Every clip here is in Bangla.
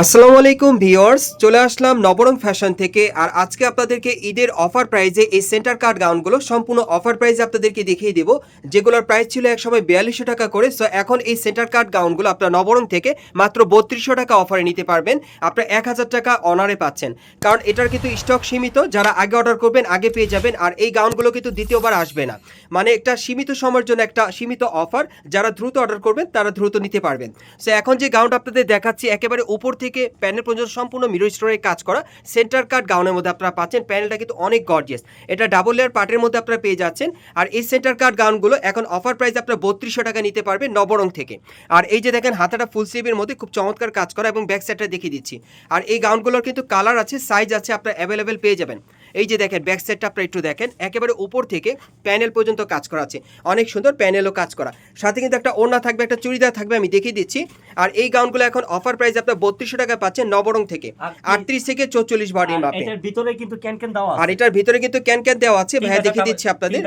আসসালামু আলাইকুম ভিউয়ার্স, চলে আসলাম নবরং ফ্যাশন থেকে। আর আজকে আপনাদেরকে ঈদের অফার প্রাইজে এই সেন্টার কার্ড গাউনগুলো সম্পূর্ণ অফার প্রাইজে আপনাদেরকে দেখিয়ে দেবো। যেগুলোর প্রাইস ছিল একসময় বিয়াল্লিশশো টাকা করে সো এখন এই সেন্টার কার্ড গাউনগুলো আপনার নবরং থেকে মাত্র বত্রিশশো টাকা অফারে নিতে পারবেন। আপনার এক হাজার টাকা অনারে পাচ্ছেন। কারণ এটার কিন্তু স্টক সীমিত, যারা আগে অর্ডার করবেন আগে পেয়ে যাবেন, আর এই গাউনগুলো কিন্তু দ্বিতীয়বার আসবে না। মানে একটা সীমিত সময়ের জন্য একটা সীমিত অফার, যারা দ্রুত অর্ডার করবেন তারা দ্রুত নিতে পারবেন। সো এখন যে গাউনটা আপনাদের দেখাচ্ছি, একেবারে উপর থেকে প্যানেল পর্যন্ত সম্পূর্ণ মিরর স্টোরে কাজ করা সেন্টার কাট গাউনের মধ্যে আপনারা পাচ্ছেন। প্যানেলটা কিন্তু অনেক গর্জিয়াস এটা ডাবল লেয়ার পার্টের মধ্যে আপনারা পেয়ে যাচ্ছেন। আর এই সেন্টার কাট গাউনগুলো এখন অফার প্রাইস আপনারা বত্রিশশো টাকা নিতে পারবেন নবরং থেকে। আর এই যে দেখেন, হাতাটা ফুল স্লিভের মধ্যে খুব চমৎকার কাজ করা এবং ব্যাক সাইডটা দেখিয়ে দিচ্ছি। আর এই গাউনগুলোর কিন্তু কালার আছে সাইজ আছে, আপনারা অ্যাভেলেবেল পেয়ে যাবেন। এই যে দেখেন ব্যাক সাইডটা আপনারা একটু দেখেন একেবারে উপর থেকে প্যানেল পর্যন্ত কাজ করা আছে। অনেক সুন্দর প্যানেলও কাজ করা। সাথে কিন্তু একটা ওড়না থাকবে একটা চুড়িদার থাকবে আমি দেখিয়ে দিচ্ছি। আর এই গাউনগুলো এখন অফার প্রাইস আপনার বত্রিশশো টাকা পাচ্ছেন নবরং থেকে। আটত্রিশ থেকে চৌচল্লিশ বডির মাপে। ভিতরে কিন্তু ক্যান ক্যান দেওয়া আর এটার ভিতরে কিন্তু ক্যান ক্যান দেওয়া আছে ভাইয়া দেখিয়ে দিচ্ছি আপনাদের।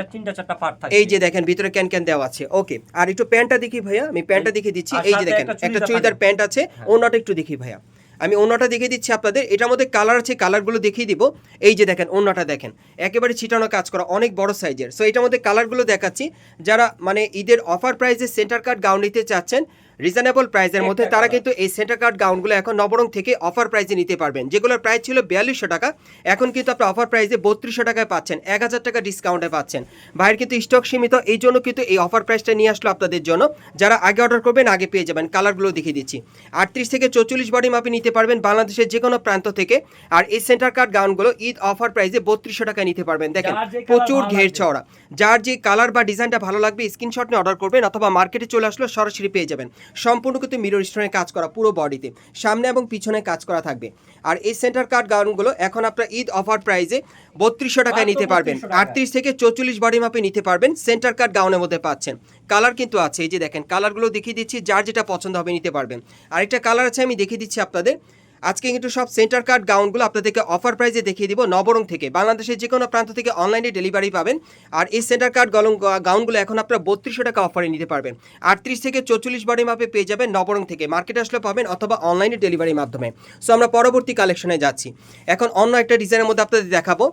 এই যে দেখেন ভিতরে ক্যান ক্যান দেওয়া আছে। ওকে আর একটু প্যান্টটা দেখি ভাইয়া আমি প্যান্টটা দেখিয়ে দিচ্ছি। এই যে দেখেন একটা চুড়িদার চুড়িদার প্যান্ট আছে ওনাটা একটু দেখি ভাইয়া। আমি ওনাটা দেখিয়ে দিচ্ছি আপনাদের। এটার মধ্যে কালার আছে কালারগুলো দেখিয়ে দিব। এই যে দেখেন ওনাটা দেখেন। একেবারে ছিটানো কাজ করা, অনেক বড় সাইজের সো এটার মধ্যে কালারগুলো দেখাচ্ছি। যারা মানে ঈদের অফার প্রাইসে সেন্টার কার্ড গাউন নিতে চাচ্ছেন রিজনেবল প্রাইসের মধ্যে তারা কিন্তু এই সেন্টার কার্ড গাউনগুলো এখন নবরং থেকে অফার প্রাইসে নিতে পারবেন। যেগুলোর প্রাইস ছিল বিয়াল্লিশশো টাকা এখন কিন্তু আপনি অফার প্রাইসে বত্রিশশো টাকায় পাচ্ছেন এক হাজার টাকা ডিসকাউন্টে পাচ্ছেন। ভাইয়ের কিন্তু স্টক সীমিত এই জন্য কিন্তু এই অফার প্রাইসটা নিয়ে আসলো আপনাদের জন্য। যারা আগে অর্ডার করবেন আগে পেয়ে যাবেন। কালারগুলো দেখিয়ে দিচ্ছি। আটত্রিশ থেকে চৌচল্লিশ বডি মাপে নিতে পারবেন বাংলাদেশের যে কোনো প্রান্ত থেকে। আর এই সেন্টার কার্ড গাউনগুলো ঈদ অফার প্রাইসে বত্রিশশো টাকায় নিতে পারবেন। দেখেন প্রচুর ঘের। চওড়া। যার যে কালার বা ডিজাইনটা ভালো লাগবে স্ক্রিনশট নিয়ে অর্ডার করবেন অথবা মার্কেটে চলে আসলো সরাসরি পেয়ে যাবেন। সম্পূর্ণ কিন্তু মিরর স্টোনে কাজ করা পুরো বডিতে সামনে এবং পিছনে কাজ করা থাকবে। আর এই সেন্টার কার্ড গাউনগুলো এখন আপনার ঈদ অফার প্রাইজে বত্রিশশো টাকায় নিতে পারবেন। আটত্রিশ থেকে চৌচল্লিশ বডি মাপে নিতে পারবেন। সেন্টার কার্ড গাউনের মধ্যে পাচ্ছেন। কালার কিন্তু আছে এই যে দেখেন কালারগুলো দেখিয়ে দিচ্ছি যার যেটা পছন্দ হবে নিতে পারবেন। আরেকটা কালার আছে আমি দেখিয়ে দিচ্ছি আপনাদের। আজকে কিন্তু সব সেন্টার কার্ড গাউনগুলো আপনাদেরকে অফার প্রাইজে দেখিয়ে দিব নবরং থেকে। বাংলাদেশের যে কোনো প্রান্ত থেকে অনলাইনে ডেলিভারি পাবেন। আর এই সেন্টার কার্ড গলং গাউনগুলো এখন আপনারা বত্রিশশো টাকা অফারে নিতে পারবেন। আটত্রিশ থেকে চল্লিশ বারের মাপে পেয়ে যাবেন নবরং থেকে। মার্কেটে আসলে পাবেন অথবা অনলাইনে ডেলিভারির মাধ্যমে। সো আমরা পরবর্তী কালেকশনে যাচ্ছি। এখন অন্য একটা ডিজাইনের মধ্যে আপনাদের দেখাবো।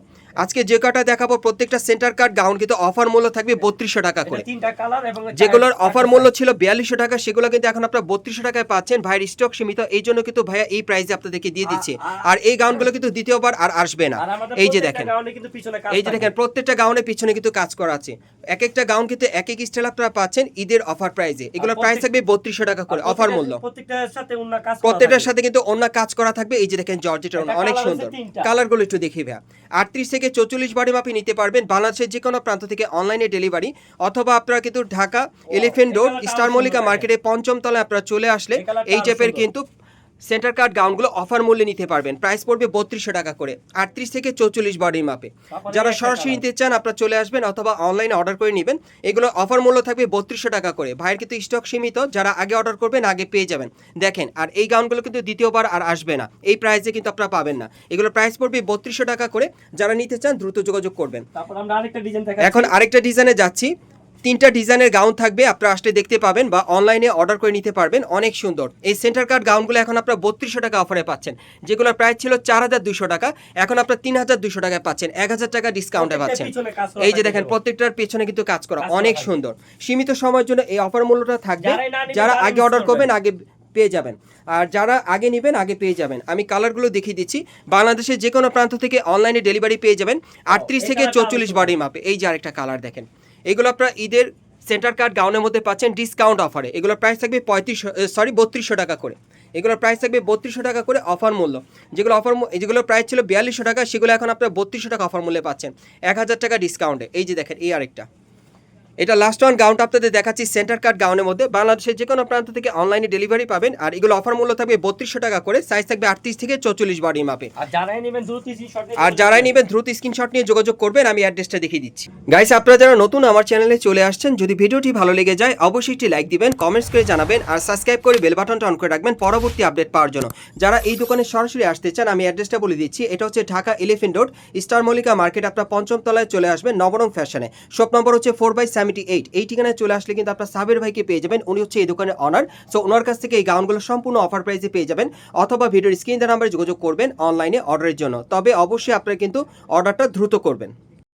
আজকে যে কটা দেখাবো প্রত্যেকটা সেন্টার কার্ড গাউন কিন্তু অফার মূল্য থাকবে বত্রিশশো টাকা করে। যেগুলোর অফার মূল্য ছিল বিয়াল্লিশশো টাকা সেগুলো কিন্তু এখন আপনারা বত্রিশশো টাকায় পাচ্ছেন। ভাইয়ের স্টক সীমিত এই জন্য কিন্তু ভাইয়া এই প্রাইসে আপনাদেরকে দিয়ে দিচ্ছে। আর এই গাউনগুলো কিন্তু দ্বিতীয়বার আর আসবে না। এই যে দেখেন। এই যে দেখেন প্রত্যেকটা গাউনের পিছনে কিন্তু কাজ করা আছে। এক একটা গাউন কিন্তু এক এক স্টাইল আপনারা পাচ্ছেন ঈদের অফার প্রাইসে এগুলো প্রাইস থাকবে বত্রিশশো টাকা করে অফার মূল্য। প্রত্যেকটার সাথে কিন্তু অন্য কাজ করা থাকবে। এই যে দেখেন জর্জেটের অনেক সুন্দর। কালারগুলো একটু দেখি ভাইয়া। আটত্রিশ থেকে চৌচল্লিশ বারে মাপে নিতে পারবেন বাংলাদেশের যে কোনো প্রান্ত থেকে অনলাইনে ডেলিভারি অথবা আপনারা কিন্তু Dhaka elephant road star Mallika মার্কেটে পঞ্চম তলায় আপনারা চলে আসলে এই টাইপের কিন্তু সেন্টার কার্ড গাউনগুলো অফার মূল্যে নিতে পারবেন। প্রাইস পড়বে বত্রিশশো টাকা করে আটত্রিশ থেকে চৌচল্লিশ বডির মাপে যারা সরাসরি নিতে চান আপনারা চলে আসবেন অথবা অনলাইনে অর্ডার করে নেবেন। এগুলো অফার মূল্য থাকবে বত্রিশশো টাকা করে। ভাইয়ের কিন্তু স্টক সীমিত যারা আগে অর্ডার করবেন আগে পেয়ে যাবেন। দেখেন আর এই গাউনগুলো কিন্তু দ্বিতীয়বার আর আসবে না। এই প্রাইসে কিন্তু আপনারা পাবেন না। এগুলো প্রাইস পড়বে বত্রিশশো টাকা করে। যারা নিতে চান দ্রুত যোগাযোগ করবেন। এখন আরেকটা ডিজাইনে যাচ্ছি। তিনটা ডিজাইনের গাউন থাকবে আপনারা আসলে দেখতে পাবেন বা অনলাইনে অর্ডার করে নিতে পারবেন অনেক সুন্দর। এই সেন্টার কার্ড গাউনগুলো এখন আপনারা বত্রিশশো টাকা অফারে পাচ্ছেন। যেগুলোর প্রাইস ছিল চার হাজার দুশো টাকা এখন আপনারা তিন হাজার দুশো টাকায় পাচ্ছেন এক হাজার টাকা ডিসকাউন্টে পাচ্ছেন। এই যে দেখেন প্রত্যেকটার পেছনে কিন্তু কাজ করা অনেক সুন্দর। সীমিত সময়ের জন্য এই অফার মূল্যটা থাকবে যারা আগে অর্ডার করবেন। আগে পেয়ে যাবেন। আর যারা আগে নেবেন আগে পেয়ে যাবেন। আমি কালারগুলো দেখিয়ে দিচ্ছি। বাংলাদেশের যে কোনো প্রান্ত থেকে অনলাইনে ডেলিভারি পেয়ে যাবেন। আটত্রিশ থেকে চৌচল্লিশ। বডি মাপে এই যে আরেকটা কালার দেখেন। এগুলো আপনারা ঈদের সেন্টার কার্ড গাউনের মধ্যে পাচ্ছেন ডিসকাউন্ট অফারে এগুলোর প্রাইস থাকবে পঁয়ত্রিশ সরি বত্রিশশো টাকা করে। এগুলোর প্রাইস থাকবে বত্রিশশো টাকা করে অফার মূল্য। যেগুলো অফার যেগুলো প্রাইস ছিল বিয়াল্লিশশো টাকা, সেগুলো এখন আপনারা বত্রিশশো টাকা অফার মূল্যে পাচ্ছেন। এক হাজার টাকা ডিসকাউন্টে এই যে দেখেন, এই আরেকটা। এটা লাস্ট ওয়ান গাউনটা আপনাদের দেখাচ্ছি সেন্টার কার্ড গাউনের মধ্যে। বাংলাদেশের যে কোনো প্রান্ত থেকে অনলাইনে ডেলিভারি পাবেন। আর এগুলো অফার মূল্য থাকবে বত্রিশশো টাকা করে সাইজ থাকবে আটত্রিশ থেকে চৌচল্লিশ বডি মাপে আর যারাই নেবেন দ্রুত স্ক্রিনশট আর যারাই নেবেন দ্রুত স্ক্রিনশট নিয়ে যোগাযোগ করবেন আমি অ্যাড্রেসটা দেখিয়ে দিচ্ছি। গাইস আপনারা যারা নতুন আমার চ্যানেলে চলে আসছেন যদি ভিডিওটি ভালো লেগে যায় অবশ্যই একটি লাইক দিবেন কমেন্টস করে জানাবেন আর সাবস্ক্রাইব করে বেল বাটনটা অন করে রাখবেন পরবর্তী আপডেট পাওয়ার জন্য। যারা এই দোকানে সরাসরি আসতে চান আমি অ্যাড্রেসটা বলে দিচ্ছি এটা হচ্ছে Dhaka elephant road star Mallika market আপনার পঞ্চম তলায় চলে আসবেন নবরং ফ্যাশনে শপ নম্বর হচ্ছে ফোর বাই সেভেন্টি এইট এই ঠিকানায় চলে আসলে কিন্তু আপনার সাবের ভাইকে পেয়ে যাবেন। উনি হচ্ছে এই দোকানের অনার সো ওনার কাছ থেকে এই গাউনগুলো সম্পূর্ণ অফার প্রাইসে পেয়ে যাবেন। অথবা ভিডিওর স্ক্রিন নাম্বারে যোগাযোগ করবেন অনলাইনে অর্ডারের জন্য। তবে অবশ্যই আপনারা কিন্তু অর্ডারটা দ্রুত করবেন।